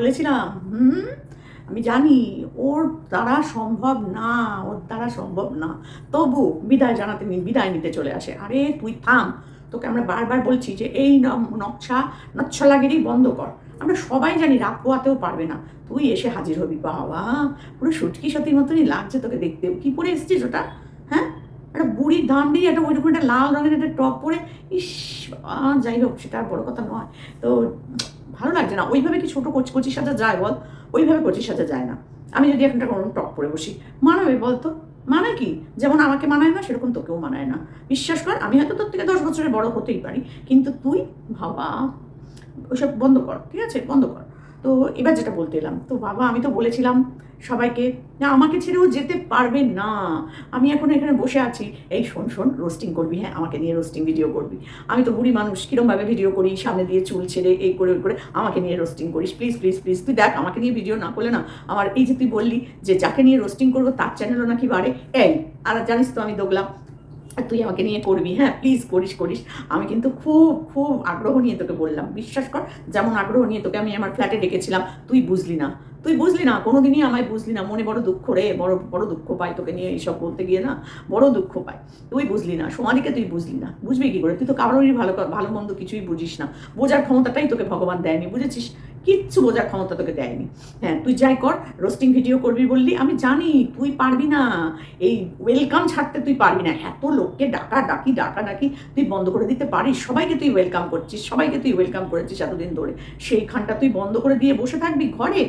বলেছিলাম, হুম, আমি জানি ওর দ্বারা সম্ভব না, ওর দ্বারা সম্ভব না। তবু বিদায় জানাতে বিদায় নিতে চলে আসে। আরে, তুই থাম, তোকে আমরা বারবার বলছি যে এই নকশা, নচ্ছলাগিরি বন্ধ কর। আমরা সবাই জানি রাত পোয়াতেও পারবে না। তুই এসে হাজির হবি, বাবা। পুরো সুটকি সতীর মতনই লাগছে তোকে দেখতে কি পরে এসেছিস ওটা? হ্যাঁ? একটা বুড়ির ধান দিয়ে একটা ওইরকম একটা লাল রঙের একটা টপ পরে। ইস যাই হোক, সেটা বড় কথা নয়। তো ভালো লাগছে না। ওইভাবে কি ছোটো কচি কচি সাজা যায় বল? ওইভাবে কচি সাজা যায় না। আমি যদি একটা কোনো টপ পরে বসি। মানাবে বলতো মানে কি? যেমন আমাকে মানায় না, সেরকম তোকেও মানায় না। বিশ্বাস কর, আমি হয়তো তোর থেকে দশ বছরের বড় হতেই পারি। কিন্তু তুই, ভাবা, ওইসব বন্ধ কর, ঠিক আছে? বন্ধ কর। তো এবার যেটা বলতে এলাম, তো বাবা আমি তো বলেছিলাম সবাইকে, না, আমাকে ছেড়েও যেতে পারবে না। আমি এখন এখানে বসে আছি। এই শোন শোন রোস্টিং করবি হ্যাঁ আমাকে নিয়ে রোস্টিং ভিডিও করবি। আমি তো বুড়ি মানুষ, কীরমভাবে ভিডিও করি, সামনে দিয়ে চুল ছেড়ে, এই করে, ওই করে, আমাকে নিয়ে রোস্টিং করিস প্লিজ প্লিজ প্লিজ তুই দেখ, আমাকে নিয়ে ভিডিও না করলে না আমার, এই যে তুই বললি যে যাকে নিয়ে রোস্টিং করব, তার চ্যানেলও নাকি বাড়ে? এই, আর জানিস তো আমি দোগলাম তুই আমাকে নিয়ে করবি হ্যাঁ? প্লিজ করিস করিস। আমি কিন্তু খুব খুব আগ্রহ নিয়ে তোকে বললাম। বিশ্বাস কর, যেমন আগ্রহ নিয়ে তোকে আমি আমার ফ্ল্যাটে ডেকেছিলাম তুই বুঝলি না। তুই বুঝলি না, কোনোদিনই আমায় বুঝলি না। মনে বড় দুঃখ রে, বড় বড় দুঃখ পাই তোকে নিয়ে এইসব বলতে গিয়ে, না? বড় দুঃখ পাই তুই বুঝলি না সোমালিকে তুই বুঝলি না। বুঝবি কি করে? তুই তো কারোরই ভালো ভালো মন্দ কিছুই বুঝিস না। বোঝার ক্ষমতাটাই তোকে ভগবান দেয়নি, বুঝেছিস? কিচ্ছু বোঝার ক্ষমতা তোকে দেয়নি। হ্যাঁ তুই যাই কর রোস্টিং ভিডিও করবি বললি, আমি জানি, তুই পারবি না। এই ওয়েলকাম ছাড়তে তুই পারবি না। এত লোককে ডাকা, ডাকি ডাকা, ডাকি, তুই বন্ধ করে দিতে পারিস? সবাইকে তুই ওয়েলকাম করছিস, সবাইকে তুই ওয়েলকাম করেছিস এতদিন ধরে। সেইখানটা তুই বন্ধ করে দিয়ে বসে থাকবি ঘরে?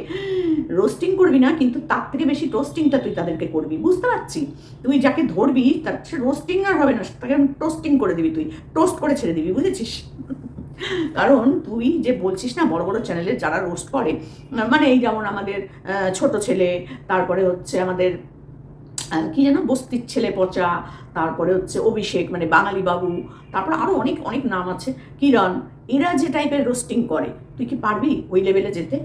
রোস্টিং করবি না, কিন্তু তার থেকে বেশি টোস্টিংটা তুই তাদেরকে করবি, বুঝতে পারছি তুই যাকে ধরবি, তার সে রোস্টিং আর হবে না, তাকে টোস্টিং করে দিবি তুই টোস্ট করে ছেড়ে দিবি, বুঝেছিস? কারণ তুই যে বলছিস না, বড় বড় চ্যানেলে যারা রোস্ট করে মানে এই যেমন আমাদের ছোট ছেলে, তারপরে হচ্ছে আমাদের কি যেন বস্তির ছেলে পচা, তারপরে হচ্ছে অভিষেক মানে বাঙালি বাবু, তারপরে আরও অনেক অনেক নাম আছে। কিরণ, এরা যে টাইপের রোস্টিং করে, তুই কি পারবি ওই লেভেলে যেতে?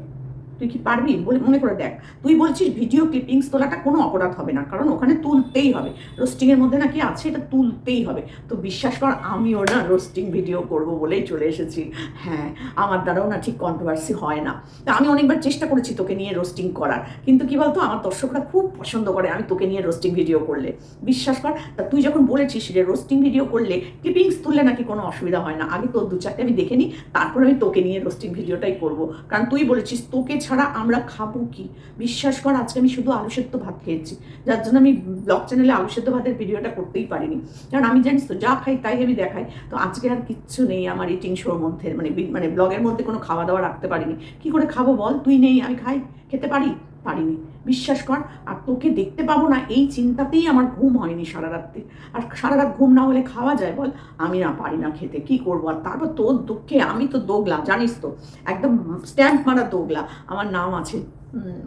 তুই কি পারবি? বলে মনে করে দেখ। তুই বলছিস ভিডিও ক্লিপিংস তোলাটা কোনো অপরাধ হবে না, কারণ ওখানে তুলতেই হবে। রোস্টিংয়ের মধ্যে নাকি আছে, এটা তুলতেই হবে। তো বিশ্বাস কর, আমিও না রোস্টিং ভিডিও করব বলেই চলে এসেছি। হ্যাঁ আমার দ্বারাও না ঠিক কন্ট্রোভার্সি হয় না। তা আমি অনেকবার চেষ্টা করেছি তোকে নিয়ে রোস্টিং করার, কিন্তু কি বলতো, আমার দর্শকরা খুব পছন্দ করে আমি তোকে নিয়ে রোস্টিং ভিডিও করলে। বিশ্বাস কর, তা তুই যখন বলেছিস যে রোস্টিং ভিডিও করলে ক্লিপিংস তুললে নাকি কোনো অসুবিধা হয় না। আগে তোর দু চারটে আমি দেখে নিই তারপর আমি তোকে নিয়ে রোস্টিং ভিডিওটাই করব। কারণ তুই বলেছিস তোকে ছাড়া আমরা খাব কি? বিশ্বাস কর, আজকে আমি শুধু আলু সেদ্ধ ভাত খেয়েছি। যার জন্য আমি ব্লগ চ্যানেলে আলু সেদ্ধ ভাতের ভিডিওটা করতেই পারিনি। কারণ আমি জানিস তো, যা খাই তাই আমি দেখাই। তো আজকে আর কিচ্ছু নেই আমার ইটিং শোর মধ্যে। মানে মানে ব্লগের মধ্যে কোনো খাওয়া দাওয়া রাখতে পারিনি। কি করে খাব বল? তুই নেই, আমি খাই। খেতে পারি? পারিনি। বিশ্বাস কর, আর তোকে দেখতে পাবো না, এই চিন্তাতেই আমার ঘুম হয়নি সারা রাত্রে আর সারা রাত ঘুম না হলে খাওয়া যায় বল? আমি না পারি না খেতে, কি করব? আর তারপর তোর দুঃখে আমি তো দোগলা, জানিস তো? একদম স্ট্যাম্প মারা দোগলা। আমার নাম আছে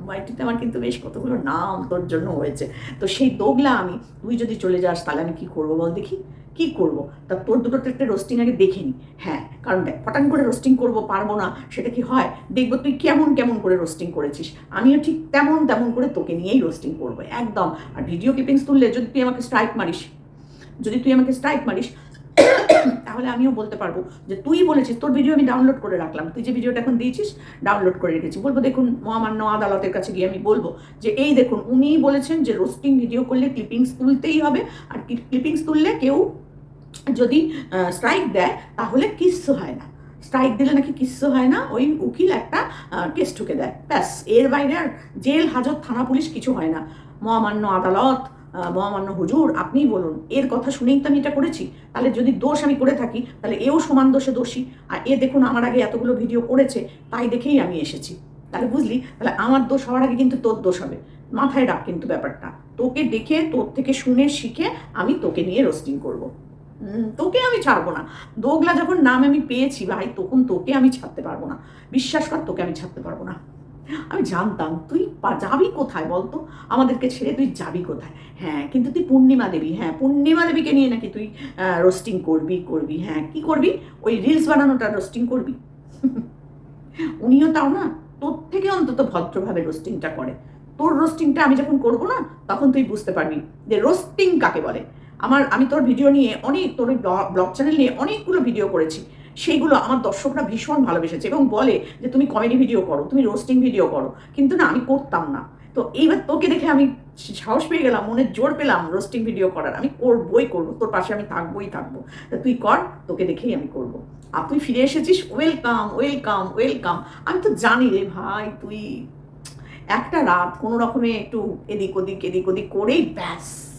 ওয়াইটিতে আমার কিন্তু বেশ কতগুলো নাম তোর জন্য হয়েছে। তো সেই দোগলা আমি, তুই যদি চলে যাস তাহলে আমি কি করব বল দেখি? কি করব? তা তোর দুটো একটা রোস্টিং আগে দেখে নি। হ্যাঁ কারণ দেখ পটান করে রোস্টিং করব, পারব না, সেটা কি হয়? দেখব তুই কেমন কেমন করে রোস্টিং করেছিস। আমিও ঠিক তেমন তেমন করে তোকে নিয়েই রোস্টিং করব, একদম। আর ভিডিও ক্লিপিংস তুললে যদি তুই আমাকে স্ট্রাইক মারিস, যদি তুই আমাকে স্ট্রাইক মারিস, তাহলে আমিও বলতে পারব যে তুই বলেছিস, তোর ভিডিও আমি ডাউনলোড করে রাখলাম। তুই যে ভিডিওটা এখন দিয়েছিস ডাউনলোড করে রেখেছি। বলব দেখুন, মহামান্য আদালতের কাছে গিয়ে আমি বলব যে এই দেখুন, উনিই বলেছেন যে রোস্টিং ভিডিও করলে ক্লিপিংস তুলতেই হবে। আর ক্লিপিংস তুললে কেউ যদি স্ট্রাইক দেয়, তাহলে কিচ্ছু হয় না। স্ট্রাইক দিলে নাকি কিচ্ছু হয় না, ওই উকিল একটা কেস ঠুকে দেয়। ব্যাস, এর বাইরে আর জেল, হাজত, থানা, পুলিশ কিছু হয় না। মহামান্য আদালত মহামান্য হুজুর, আপনিই বলুন। এর কথা শুনেই তো আমি এটা করেছি। তাহলে যদি দোষ আমি করে থাকি, তাহলে এও সমান দোষে দোষী। আর এ দেখুন, আমার আগে এতগুলো ভিডিও করেছে, তাই দেখেই আমি এসেছি। তাহলে বুঝলি? তাহলে আমার দোষ হওয়ার আগে কিন্তু তোর দোষ হবে। মাথায় রাখ কিন্তু ব্যাপারটা। তোকে দেখে, তোর থেকে শুনে, শিখে আমি তোকে নিয়ে রোস্টিং করব। তোকে আমি ছাড়বো না। দোগলা যখন নাম আমি পেয়েছি, ভাই, তখন তোকে আমি ছাড়তে পারব না। বিশ্বাস কর, তোকে আমি ছাড়তে পারব না। আমি জানতাম, তুই যাবি কোথায় বলতো আমাদেরকে ছেড়ে তুই যাবি কোথায়? হ্যাঁ কিন্তু তুই পূর্ণিমা দেবী হ্যাঁ পূর্ণিমা দেবীকে নিয়ে নাকি তুই রোস্টিং করবি করবি হ্যাঁ কি করবি? ওই রিলস বানানোটা রোস্টিং করবি? উনিও তাও না, তোর থেকে অন্তত ভদ্রভাবে রোস্টিংটা করে। তোর রোস্টিংটা আমি যখন করব না, তখন তুই বুঝতে পারবি যে রোস্টিং কাকে বলে। আমার, আমি তোর ভিডিও নিয়ে অনেক, তোর ব্লগ চ্যানেল নিয়ে অনেকগুলো ভিডিও করেছি। সেইগুলো আমার দর্শকরা ভীষণ ভালোবেসেছে এবং বলে যে, তুমি কমেডি ভিডিও করো, তুমি রোস্টিং ভিডিও করো। কিন্তু না, আমি করতাম না। তো এইবার তোকে দেখে আমি সাহস পেয়ে গেলাম, মনে জোর পেলাম রোস্টিং ভিডিও করার। আমি করবই করব, তোর পাশে আমি থাকবোই থাকব। তা তুই কর, তোকে দেখেই আমি করব। আর তুই ফিরে এসেছিস? ওয়েলকাম ওয়েলকাম ওয়েলকাম আমি তো জানি রে ভাই, তুই একটা রাত কোনো রকমে একটু এদিক ওদিক এদিক ওদিক করেই ব্যাস।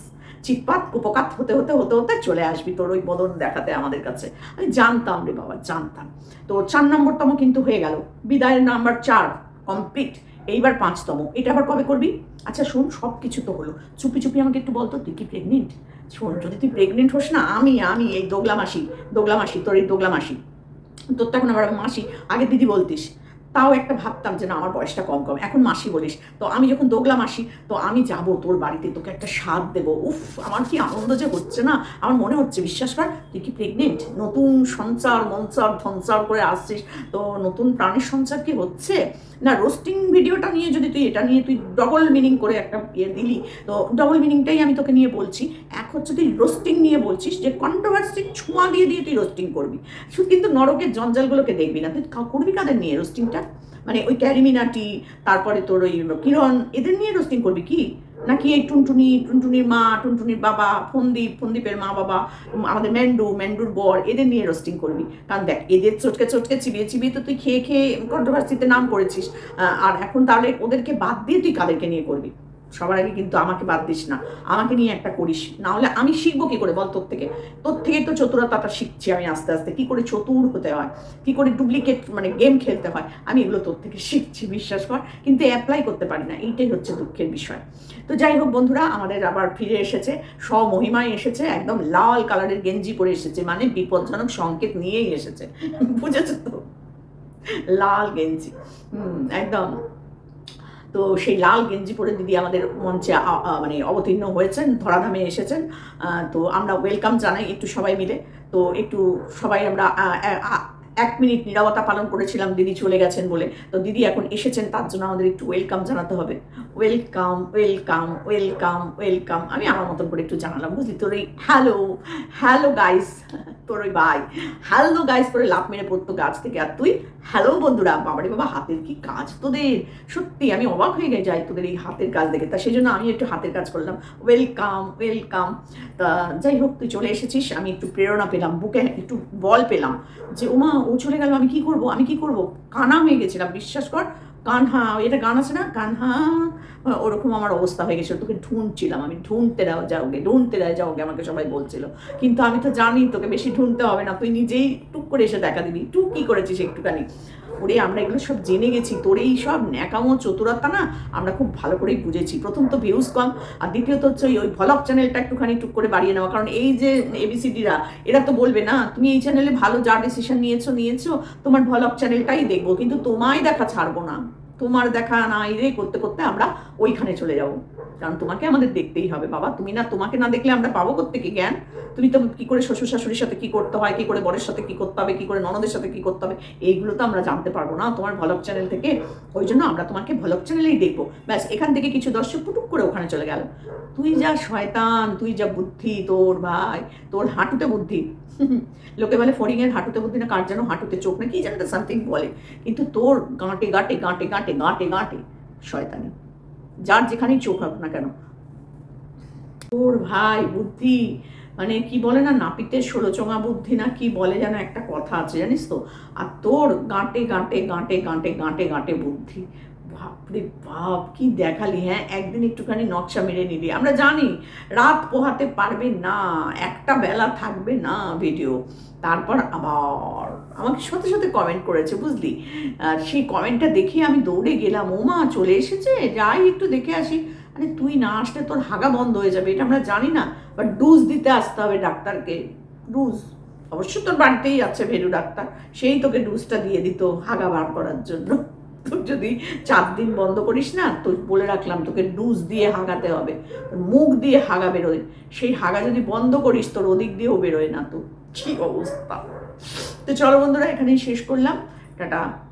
চিৎপাত কুপকাত হতে হতে হতে হতে চলে আসবি তোর ওই বদন দেখাতে আমাদের কাছে। আমি জানতাম রে বাবা, জানতাম। তো চার নম্বরতম কিন্তু হয়ে গেল। বিদায়ের নাম্বার চার কমপ্লিট এইবার পাঁচতম। এটা আবার কবে করবি? আচ্ছা শোন সব কিছু তো হলো। চুপি চুপি আমাকে একটু বলতো, তুই কি প্রেগনেন্ট শোন, যদি তুই প্রেগনেন্ট হোস না, আমি আমি, এই দোগলা মাসি দোগলা মাসি তোর এই দোগলা মাসি তোর তো এখন আবার মাসি। আগে দিদি বলতিস। তাও একটা ভাবতাম যে না, আমার বয়সটা কম কম। এখন মাসি বলিস, তো আমি যখন দোগলা মাসি, তো আমি যাব তোর বাড়িতে, তোকে একটা স্বাদ দেবো। উফ, আমার কি আনন্দ যে হচ্ছে না? আমার মনে হচ্ছে, বিশ্বাস কর, তুই কি প্রেগনেন্ট নতুন সঞ্চার মঞ্চার ধনচার করে আসছিস। তো নতুন প্রাণীর সঞ্চার কি হচ্ছে? না রোস্টিং ভিডিওটা নিয়ে যদি তুই এটা নিয়ে তুই ডবল মিনিং করে একটা ইয়ে দিলি, তো ডবল মিনিংটাই আমি তোকে নিয়ে বলছি। এক হচ্ছে তুই রোস্টিং নিয়ে বলছিস যে কন্ট্রোভার্সির ছোঁয়া দিয়ে দিয়ে তুই রোস্টিং করবি। শুধু কিন্তু নরকের জঞ্জালগুলোকে দেখবি না। তুই করবি কাদের নিয়ে রোস্টিংটা মানে ওই ক্যারিমিনাটি তারপরে তোর ওই কিরণ, এদের নিয়ে রোস্টিং করবি কি? নাকি এই টুনটুনি, টুনটুনির মা, টুনটুনির বাবা, ফন্দীপ, ফন্দীপের মা বাবা, আমাদের ম্যান্ডু, ম্যান্ডুর বর, এদের নিয়ে রোস্টিং করবি। কারণ দেখ, এদের চটকে চটকে চিবিয়ে চিবিয়ে তো তুই খেয়ে খেয়ে কন্ট্রোভার্সিতে নাম করেছিস। আর এখন তাহলে ওদেরকে বাদ দিয়ে তুই কাদেরকে নিয়ে করবি? সবার আগে কিন্তু আমাকে বাদ দিস না। আমাকে নিয়ে একটা করিস। না হলে আমি শিখব কি করে? বল তোর থেকে। তোর থেকে তো চতুরতাটা শিখছি আমি আস্তে আস্তে। কি করে চতুর হতে হয়? কি করে ডুপ্লিকেট মানে গেম খেলতে হয়? আমি এগুলো তোর থেকে শিখছি, বিশ্বাস কর। কিন্তু অ্যাপ্লাই করতে পারি না। এইটাই হচ্ছে দুঃখের বিষয়। তো যাই হোক বন্ধুরা, আমাদের আবার ফিরে এসেছে। স্বমহিমায় এসেছে। একদম লাল কালারের গেঞ্জি পরে এসেছে। মানে বিপজ্জনক সংকেত নিয়েই এসেছে। বুঝেছ তো? লাল গেঞ্জি। হুম, একদম। তো সেই লাল গেঞ্জি পরে দিদি আমাদের মঞ্চে মানে অবতীর্ণ হয়েছেন, ধরাধামে এসেছেন। তো আমরা ওয়েলকাম জানাই একটু সবাই মিলে। তো একটু সবাই আমরা এক মিনিট নিরবতা পালন করেছিলাম, দিদি চলে গেছেন বলে। তো দিদি এখন এসেছেন, তার জন্য আমাদের একটু ওয়েলকাম জানাতে হবে। ওয়েলকাম ওয়েলকাম ওয়েলকাম ওয়েলকাম আমি আমার মতন করে একটু জানালাম, বুঝলি? তোর এই hello hello guys hello guys মেরে পড়তো গাছ থেকে। আর তুই? হ্যালো বন্ধুরা, বাবারে বাবা, হাতের কি কাজ তোদের? সত্যি, আমি অবাক হয়ে গে যাই তোদের এই হাতের কাজ দেখে। তা সেই জন্য আমি একটু হাতের কাজ করলাম। ওয়েলকাম ওয়েলকাম তা যাই হোক, তুই চলে এসেছিস। আমি একটু প্রেরণা পেলাম, বুকে একটু বল পেলাম যে, ওমা, ও চলে গেল, আমি কি করব? আমি কি করব? কানা হয়ে গেছিলাম, বিশ্বাস কর। কানহা, এটা গান আছে না? কানহা, ওরকম আমার অবস্থা হয়ে গেছিল। তোকে ঢুঁড়ছিলাম আমি। ঢুঁড়তে দাও, যাওগে ঢুঁড়তে দাও, যাওগে, আমাকে সবাই বলছিল। কিন্তু আমি তো জানি তোকে বেশি ঢুঁড়তে হবে না। তুই নিজেই টুক করে এসে দেখা দিবি। টুক কি করেছিস একটুখানি? ওরে আমরা এগুলো সব জেনে গেছি। তোর এই সব ন্যাকামো চতুরতা না আমরা খুব ভালো করেই বুঝেছি। প্রথম তো ভিউজ কম, আর দ্বিতীয়ত হচ্ছে ওই- ভলক চ্যানেলটা একটুখানি টুক করে বাড়িয়ে নেওয়া। কারণ এই যে এবিসিডিরা এরা তো বলবে না, তুমি এই চ্যানেলে ভালো যা ডিসিশন নিয়েছো নিয়েছো, তোমার ভলক চ্যানেলটাই দেখব, কিন্তু তোমায় দেখা ছাড়বো না। তোমার দেখা না রে করতে করতে আমরা ওইখানে চলে যাব। কারণ তোমাকে আমাদের দেখতেই হবে, বাবা। তুমি না, তোমাকে না দেখলে আমরা পাবো কি জ্ঞান? তুমি তো কি করে শ্বশুর শাশুড়ির সাথে কি করতে হয়, কি করে বরের সাথে কি করতে হবে, কি করে ননদের সাথে কি করতে হবে, এইগুলো তো আমরা জানতে পারব না। তোমার ভলক চ্যানেল থেকে ওই জন্য আমরা তোমাকে ভলক চ্যানেলেই দেখব। ব্যাস, এখান থেকে কিছু দর্শক পুটুক করে ওখানে চলে গেল। তুই যা শয়তান, তুই যা বুদ্ধি, তোর ভাই, তোর হাঁটুতে বুদ্ধি। লোকে বলে ফড়িংয়ের হাঁটুতে বুদ্ধি না, কার যেন হাঁটুতে চোখ না, কি জানে সামথিং বলে। কিন্তু তোর গাঁটে গাঁটে গাঁটে গাঁটে গাঁটে গাঁটে, শয়তানি। যার যেখানেই চোখ হোক না কেন। তোর ভাই বুদ্ধি মানে কি বলে না, নাপিতের ষোলোচঙা বুদ্ধি না, কি বলে যেন একটা কথা আছে, জানিস তো? আর তোর গাঁটে গাঁটে গাঁটে গাঁটে গাঁটে গাঁটে বুদ্ধি। বাপরে বাপ, কি দেখালি হ্যাঁ? একদিন একটুখানি নকশা মেরে নিলি। আমরা জানি, রাত পোহাতে পারবে না, একটা বেলা থাকবে না ভিডিও তারপর আবার আমাকে সাথে সাথে কমেন্ট করেছে, বুঝলি? আর সেই কমেন্টটা দেখে আমি দৌড়ে গেলাম। ও মা চলে এসেছে? যাই একটু দেখে আসি। আরে, তুই না আসলে তোর হাগা বন্ধ হয়ে যাবে, এটা আমরা জানি না। বাট ডুজ দিতে আসতে হবে ডাক্তারকে। ডুজ অবশ্য তোর বাড়িতেই আছে ভেরু ডাক্তার। সেই তোকে ডুজটা দিয়ে দিত হাগা বার করার জন্য। তোর যদি চার দিন বন্ধ করিস না, তো বলে রাখলাম তোকে ডুজ দিয়ে হাগাতে হবে। মুখ দিয়ে হাগা বেরোয়। সেই হাগা যদি বন্ধ করিস, তোর ওদিক দিয়েও বেরোয় না তো। কি অবস্থা। তো চলো বন্ধুরা, এখানেই শেষ করলাম। টাটা।